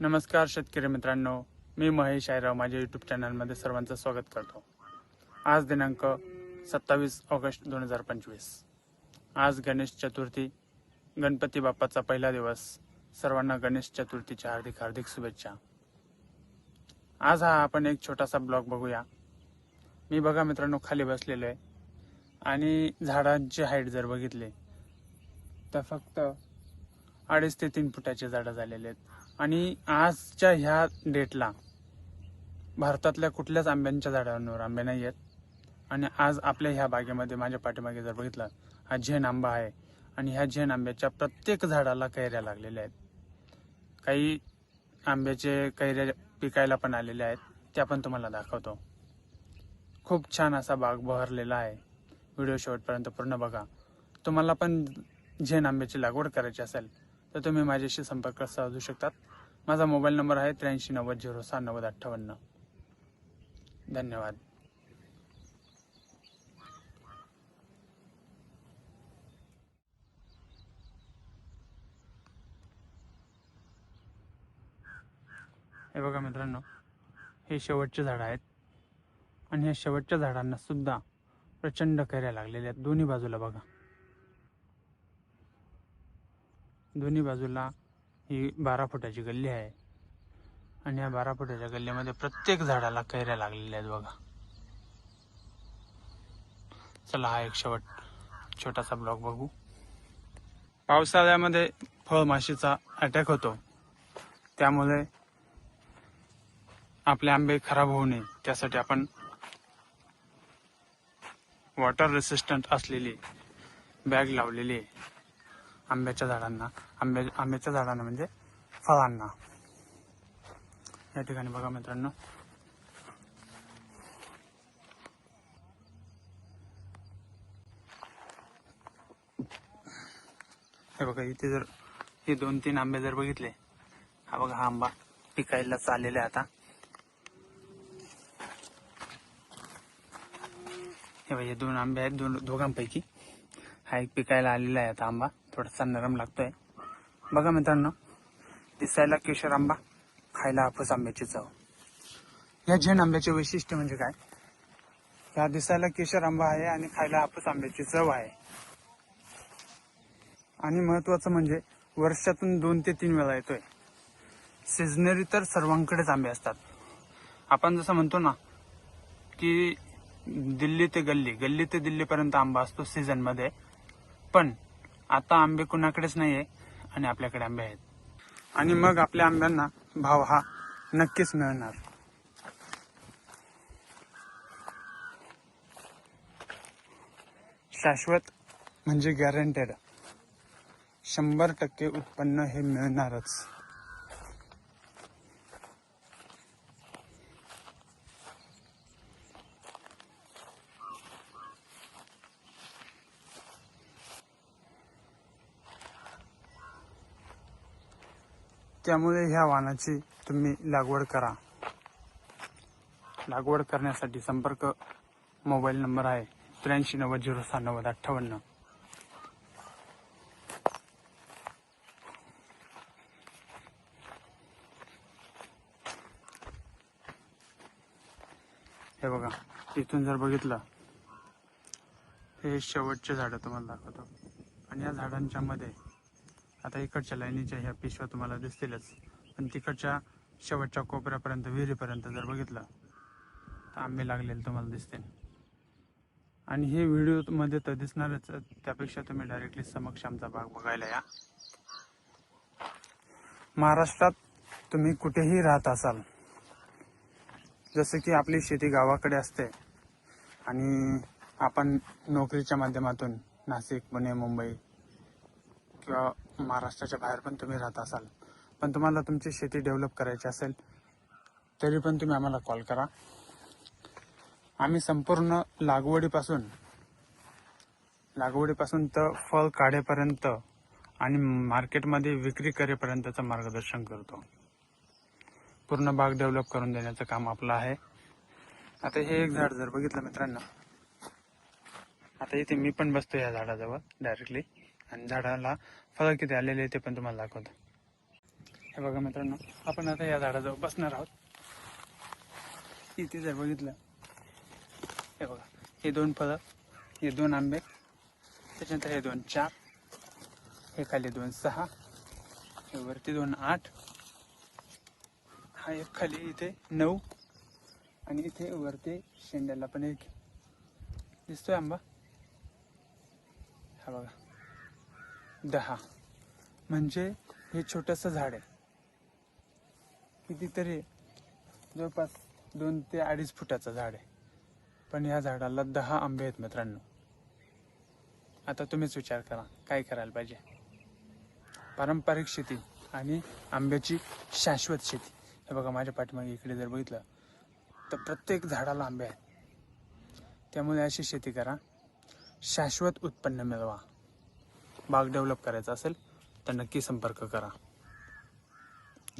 नमस्कार शेतकरी मित्रांनो मी महेश आयराव माझ्या यूट्यूब चॅनलमध्ये सर्वांचं स्वागत करतो. आज दिनांक सत्तावीस ऑगस्ट दोन हजार पंचवीस. आज गणेश चतुर्थी गणपती बाप्पाचा पहिला दिवस सर्वांना गणेश चतुर्थीच्या हार्दिक हार्दिक शुभेच्छा. आज हा आपण एक छोटासा ब्लॉग बघूया. मी बघा मित्रांनो खाली बसलेलो आहे आणि झाडांची हाईट जर बघितली तर फक्त अडीच ते तीन फुटाचे झाडं झालेले आहेत. आणि आजच्या ह्या डेटला भारतातल्या कुठल्याच आंब्यांच्या झाडांवर आंबे नाही आहेत. आणि आज आपल्या ह्या बागेमध्ये माझ्या पाठीमागे जर बघितलं हा झेन आंबा आहे. आणि ह्या झेन आंब्याच्या प्रत्येक झाडाला कैऱ्या लागलेल्या आहेत. काही आंब्याचे कैऱ्या पिकायला पण आलेल्या आहेत. त्या पण तुम्हाला दाखवतो. खूप छान असा बाग बहरलेला आहे. व्हिडिओ शेवटपर्यंत पूर्ण बघा. तुम्हाला पण झेन आंब्याची लागवड करायची असेल तर तुम्ही माझ्याशी संपर्क साधू शकतात. माझा मोबाईल नंबर आहे त्र्याऐंशी नव्वद झिरो सहा नव्वद अठ्ठावन्न. धन्यवाद. हे बघा मित्रांनो हे शेवटचे झाड आहेत. आणि ह्या शेवटच्या झाडांना सुद्धा प्रचंड कैऱ्या लागलेल्या आहेत. दोन्ही बाजूला बघा. दोन्ही बाजूला ही बारा फुटाची गल्ली आहे. आणि या बारा फुटाच्या गल्लीमध्ये प्रत्येक झाडाला कैऱ्या लागलेल्या आहेत बघा. चला हा एक शेवट छोटासा ब्लॉग बघू. पावसाळ्यामध्ये फळमाशीचा अटॅक होतो. त्यामुळे आपले आंबे खराब होऊ नये. त्यासाठी आपण वॉटर रेसिस्टंट असलेली बॅग लावलेली आहे. आंब्याच्या झाडांना आंब्या आंब्याच्या झाडांना म्हणजे फळांना. या ठिकाणी बघा मित्रांनो. हे बघा इथे जर हे दोन तीन आंबे जर बघितले हा बघा हा आंबा पिकायला चाललेला आहे आता. हे बघा हे दोन आंबे आहेत दोन दोघांपैकी. हा एक पिकायला आलेला आहे आता आंबा. थोडासा नरम लागतोय. बघा मित्रांनो दिसायला केशर आंबा खायला हापूस आंब्याची चव. या झेंड आंब्याचे वैशिष्ट्य म्हणजे काय? ह्या दिसायला केशर आंबा आहे आणि खायला हापूस आंब्याची चव आहे. आणि महत्वाचं म्हणजे वर्षातून दोन ते तीन वेळा येतोय. सिजनरी तर सर्वांकडेच आंबे असतात. आपण जसं म्हणतो ना की दिल्ली ते गल्ली गल्ली ते दिल्लीपर्यंत आंबा असतो सीझनमध्ये पण आता आंबे कुणाकडेच नाहीये आणि आपल्याकडे आंबे आहेत. आणि मग आपल्या आंब्यांना भाव हा नक्कीच मिळणार. शाश्वत म्हणजे गॅरंटेड शंभर टक्के उत्पन्न हे मिळणारच. त्यामुळे ह्या वाहनाची तुम्ही लागवड करा. लागवड करण्यासाठी संपर्क मोबाईल नंबर आहे त्र्याऐंशी नव्वद झिरो सहा नव्वद अठ्ठावन्न. हे बघा इथून जर बघितलं हे शेवटचे झाडं तुम्हाला दाखवतो. आणि या झाडांच्या मध्ये आता इकडच्या लाईनीच्या ह्या पिशव्या तुम्हाला दिसतीलच. पण तिकडच्या शेवटच्या कोपऱ्यापर्यंत विहिरीपर्यंत जर बघितलं तर आंबे लागलेले तुम्हाला दिसतील. आणि हे व्हिडिओमध्ये तर दिसणारच त्यापेक्षा तुम्ही डायरेक्टली समक्ष आमचा भाग बघायला या. महाराष्ट्रात तुम्ही कुठेही राहत असाल जसं की आपली शेती गावाकडे असते आणि आपण नोकरीच्या माध्यमातून नाशिक पुणे मुंबई किंवा महाराष्ट्राच्या बाहेर पण तुम्ही राहत असाल. पण तुम्हाला तुमची शेती डेव्हलप करायची असेल तरी पण तुम्ही आम्हाला कॉल करा. आम्ही संपूर्ण लागवडीपासून लागवडीपासून तर फळ काढेपर्यंत आणि मार्केटमध्ये विक्री करेपर्यंतचं मार्गदर्शन करतो. पूर्ण बाग डेव्हलप करून देण्याचं काम आपलं आहे. आता हे एक झाड जर बघितलं मित्रांनो आता इथे मी पण बसतो या झाडाजवळ डायरेक्टली आणि झाडाला फळं किती आलेले ते पण तुम्हाला दाखवतो. हे बघा मित्रांनो आपण आता या झाडाजवळ बसणार आहोत. इथे जर बघितलं हे बघा हे दोन फळं हे दोन आंबे त्याच्यानंतर हे दोन चार हे खाली दोन सहा हे वरती दोन आठ हा एक खाली इथे नऊ आणि इथे वरती शेंड्याला पण एक. दिसतोय आंबा? हा बघा. दहा. म्हणजे हे छोटंसं झाड आहे. कितीतरी जवळपास दोन ते अडीच फुटाचं झाड आहे. पण या झाडाला दहा आंबे आहेत मित्रांनो. आता तुम्हीच विचार करा काय करायला पाहिजे? पारंपरिक शेती आणि आंब्याची शाश्वत शेती. हे बघा माझ्या पाठीमागे इकडे जर बघितलं तर प्रत्येक झाडाला आंबे आहेत. त्यामुळे अशी शेती करा. शाश्वत उत्पन्न मिळवा. बाग डेव्हलप करायचा असेल तर नक्की संपर्क करा.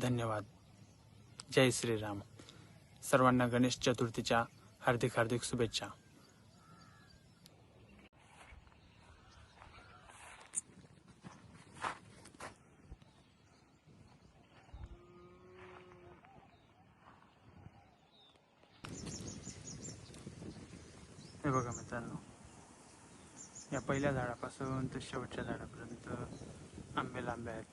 धन्यवाद. जय श्रीराम. सर्वांना गणेश चतुर्थीच्या हार्दिक हार्दिक शुभेच्छा. हे बघा मित्रांनो. या पहिल्या झाडापासून ते शेवटच्या झाडापर्यंत आंबे लांबे आहेत.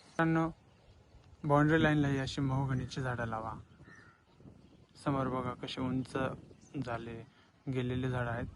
मित्रांनो बाउंड्री लाईनला ही अशी झाडं लावा. समोर बघा कशी उंच झाले गेलेले झाडं आहेत.